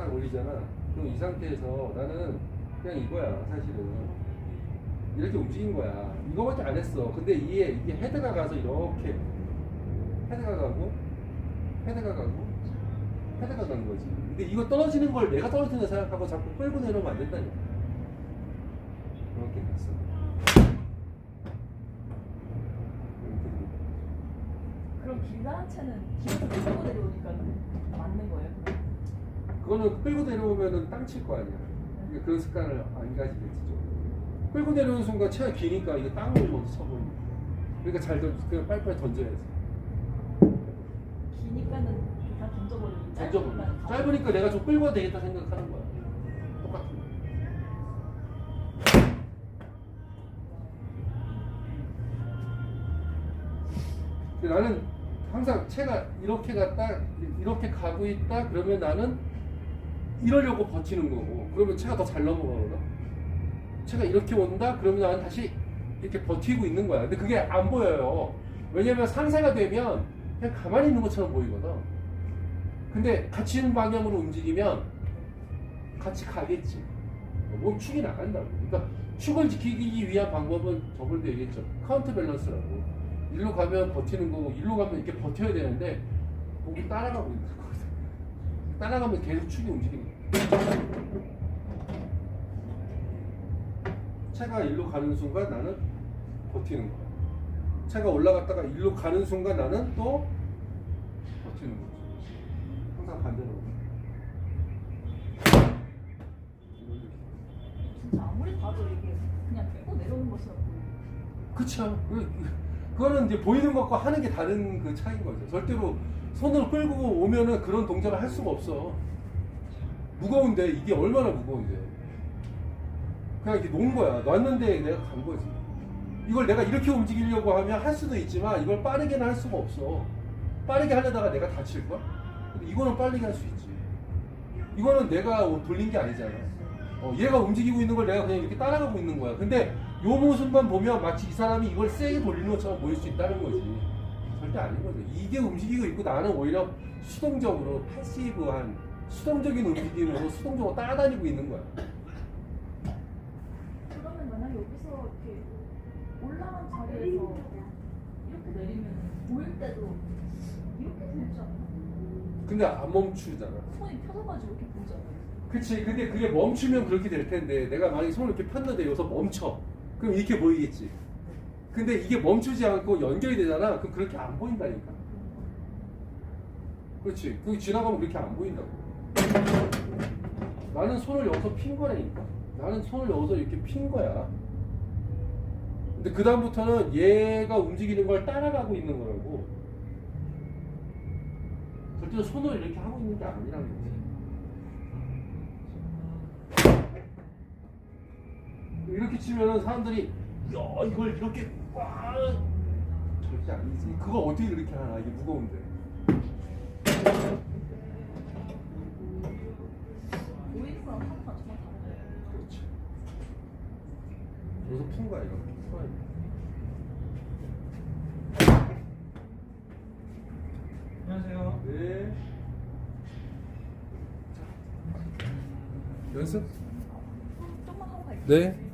딱 올리잖아. 그럼 이 상태에서 나는 그냥 이거야 사실은 이렇게 움직인 거야. 이거밖에 안 했어. 근데 이게 이게 헤드가 가서 이렇게 헤드가 가고 헤드가 가고 헤드가 간 거지. 근데 이거 떨어지는 걸 내가 떨어진다 생각하고 자꾸 끌고 내려오면 안 된다니까. 이렇게 갔어. 그럼 채는 길에서 끌고 내려오니까 맞는 거예요? 그거는 끌고 내려오면은 땅 칠 거 아니야. 그러니까 그런 습관을 안 가지겠지 좀. 끌고 내려오는 순간 체가 기니까 이거 땅을 먼저 쳐버리는 거야. 그러니까 잘 던, 그냥 빨리빨리 던져야지. 기니까는 그냥 던져버리고 던져버려. 짧으니까 다- 짧으니까 내가 좀 끌고 되겠다 생각하는 거야. 똑같은 거. 근데 나는 항상 체가 이렇게 갔다 이렇게 가고 있다 그러면 나는 이러려고 버티는 거고 그러면 체가 더 잘 넘어가거든 체가 이렇게 온다? 그러면 나는 다시 이렇게 버티고 있는 거야. 근데 그게 안 보여요. 왜냐면 상세가 되면 그냥 가만히 있는 것처럼 보이거든. 근데 같이 있는 방향으로 움직이면 같이 가겠지. 몸 축이 나간다고. 그러니까 축을 지키기 위한 방법은 저번에도 얘기했죠. 카운트 밸런스라고. 일로 가면 버티는 거고 일로 가면 이렇게 버텨야 되는데 목이 따라가고 있는 거거든. 따라가면 계속 축이 움직이는 거야. 차가 일로 가는 순간 나는 버티는 거야. 차가 올라갔다가 일로 가는 순간 나는 또 버티는 거지. 항상 반대로. 진짜 아무리 봐도 이게 그냥 끌고 내려오는 것처럼 보여요. 그쵸. 그, 그거는 이제 보이는 것과 하는 게 다른 그 차이인 거죠. 절대로 손을 끌고 오면은 그런 동작을 할 수가 없어. 무거운데 이게 얼마나 무거운데. 그냥 이렇게 놓은 거야. 놨는데 내가 간 거지. 이걸 내가 이렇게 움직이려고 하면 할 수도 있지만 이걸 빠르게는 할 수가 없어. 빠르게 하려다가 내가 다칠걸? 근데 이거는 빠르게 할 수 있지. 이거는 내가 돌린 게 아니잖아. 어, 얘가 움직이고 있는 걸 내가 그냥 이렇게 따라가고 있는 거야. 근데 요 모습만 보면 마치 이 사람이 이걸 세게 돌리는 것처럼 보일 수 있다는 거지. 절대 아닌 거죠. 이게 움직이고 있고 나는 오히려 수동적으로 패시브한 수동적인 움직임으로 수동적으로 따라다니고 있는 거야. 그러면 만약 여기서 이렇게 올라간 자리에서 이렇게 내리면 보일 때도 이렇게 보이지 않아요? 근데 안 멈추잖아. 손이 펴져가지고 이렇게 보이잖아요. 그치. 근데 그게 멈추면 그렇게 될 텐데 내가 만약에 손을 이렇게 폈는데 여기서 멈춰. 그럼 이렇게 보이겠지. 근데 이게 멈추지 않고 연결이 되잖아. 그럼 그렇게 안 보인다니까. 그렇지. 그게 지나가면 그렇게 안 보인다고. 나는 손을 여기서 핀 거라니까. 나는 손을 여기서 이렇게 핀 거야. 근데 그 다음부터는 얘가 움직이는 걸 따라가고 있는 거라고. 절대로 손을 이렇게 하고 있는 게 아니라는 거지. 이렇게 치면은 사람들이 야 이걸 이렇게 꽉 절대 아니지. 그걸 어떻게 이렇게 하나 이게 무거운데. 보이는 거랑 거랑 정말 다르네요. 그렇지. 여기서 푼 거야 이거. 풀어야 돼. 안녕하세요. 네. 자. 연습? 좀- 좀만 하고 갈게요. 네.